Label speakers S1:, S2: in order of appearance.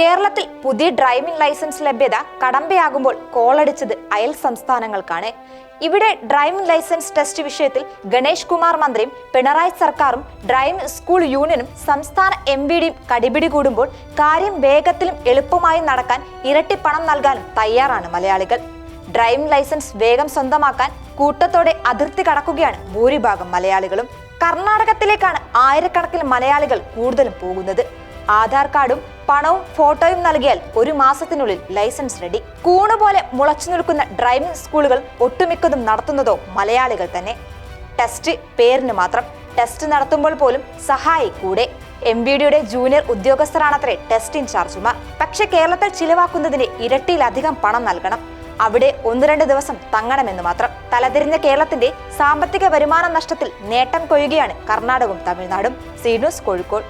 S1: കേരളത്തിൽ പുതിയ driving licence ലഭ്യത കടമ്പയാകുമ്പോൾ കോളടിച്ചത് അയൽ സംസ്ഥാനങ്ങൾക്കാണ്. ഇവിടെ ഡ്രൈവിംഗ് ലൈസൻസ് ടെസ്റ്റ് വിഷയത്തിൽ ഗണേഷ് കുമാർ മന്ത്രിയും പിണറായി സർക്കാരും ഡ്രൈവിംഗ് സ്കൂൾ യൂണിയനും സംസ്ഥാന എം വി ഡിയും കടിപിടി കൂടുമ്പോൾ കാര്യം വേഗത്തിലും എളുപ്പമായും നടക്കാൻ ഇരട്ടി പണം നൽകാനും തയ്യാറാണ് മലയാളികൾ. ഡ്രൈവിംഗ് ലൈസൻസ് വേഗം സ്വന്തമാക്കാൻ കൂട്ടത്തോടെ അതിർത്തി കടക്കുകയാണ് ഭൂരിഭാഗം മലയാളികളും. കർണാടകത്തിലേക്കാണ് ആയിരക്കണക്കിന് മലയാളികൾ കൂടുതലും പോകുന്നത്. ആധാർ കാർഡും പണവും ഫോട്ടോയും നൽകിയാൽ ഒരു മാസത്തിനുള്ളിൽ ലൈസൻസ് റെഡി കൂണ് പോലെ മുളച്ചു നിൽക്കുന്ന ഡ്രൈവിംഗ് സ്കൂളുകൾ ഒട്ടുമിക്കതും നടത്തുന്നതോ മലയാളികൾ തന്നെ. ടെസ്റ്റ് പേരിന് മാത്രം. ടെസ്റ്റ് നടത്തുമ്പോൾ പോലും സഹായി കൂടെ. എം ബി ഡിയുടെ ജൂനിയർ ഉദ്യോഗസ്ഥരാണത്രേ ടെസ്റ്റ് ഇൻചാർജുമാർ പക്ഷെ കേരളത്തിൽ ചിലവാക്കുന്നതിന് ഇരട്ടിയിലധികം പണം നൽകണം. അവിടെ ഒന്ന് രണ്ട് ദിവസം തങ്ങണമെന്ന് മാത്രം. തലതിരിഞ്ഞ കേരളത്തിന്റെ സാമ്പത്തിക വരുമാന നഷ്ടത്തിൽ നേട്ടം കൊയ്യുകയാണ് കർണാടകവും തമിഴ്നാടും. സീനൂസ് കോഴിക്കോട്.